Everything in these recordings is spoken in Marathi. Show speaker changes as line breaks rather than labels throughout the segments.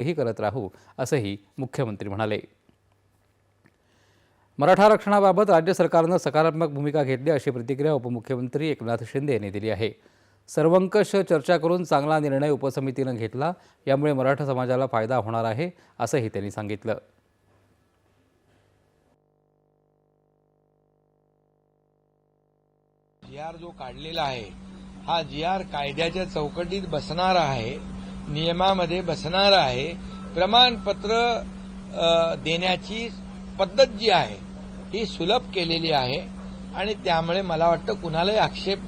हे करत राहू असंही मुख्यमंत्री म्हणाले. मराठा आरक्षणाबाबत राज्य सरकारनं सकारात्मक भूमिका घेतली अशी प्रतिक्रिया उपमुख्यमंत्री एकनाथ शिंदे यांनी दिली आहे. सर्वंकष चर्चा करून चांगला निर्णय उपसमितीनं घेतला यामुळे मराठा समाजाला फायदा होणार आहे असंही त्यांनी सांगितलं.
जी आर जो काढलेला आहे हा जी आर कायद्याच्या चौकटीत बसणार आहे नियमामध्ये बसणार आहे. प्रमाणपत्र देण्याची पद्धत जी आहे ही सुलभ केलेली आहे. आणि त्यामुळे मला वाटतं कुणालाही आक्षेप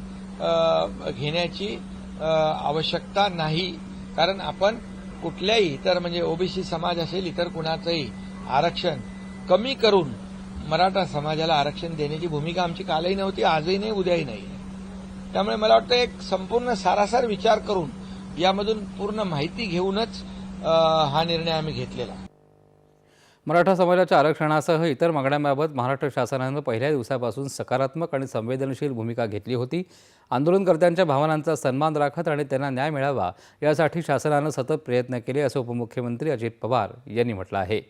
घेण्याची आवश्यकता नाही. कारण आपण कुठल्याही इतर म्हणजे ओबीसी समाज असेल इतर कुणाचंही आरक्षण कमी करून मराठा समाजाला आरक्षण देण्याची भूमिका आमची कालही नव्हती आजही नाही उद्याही नाही. त्यामुळे मला वाटतं एक संपूर्ण सारासार विचार करून यामधून पूर्ण माहिती घेऊनच हा निर्णय आम्ही घेतलेला.
मराठा समाजाच्या आरक्षणासह इतर मागण्यांबाबत महाराष्ट्र शासनानं पहिल्या दिवसापासून सकारात्मक आणि संवेदनशील भूमिका घेतली होती. आंदोलनकर्त्यांच्या भावनांचा सन्मान राखत आणि त्यांना न्याय मिळावा यासाठी शासनानं सतत प्रयत्न केले असं उपमुख्यमंत्री अजित पवार यांनी म्हटलं आहे.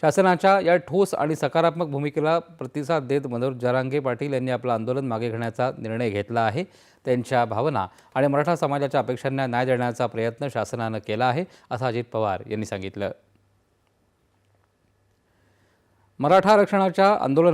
शासनाच्या या ठोस आणि सकारात्मक भूमिकेला प्रतिसाद देत मनोहर जरांगे पाटील यांनी आपलं आंदोलन मागे घेण्याचा निर्णय घेतला आहे. त्यांच्या भावना आणि मराठा समाजाच्या अपेक्षांना न्याय देण्याचा प्रयत्न शासनानं केला आहे असं अजित पवार यांनी सांगितलं. मराठा आरक्षणाच्या आंदोलनात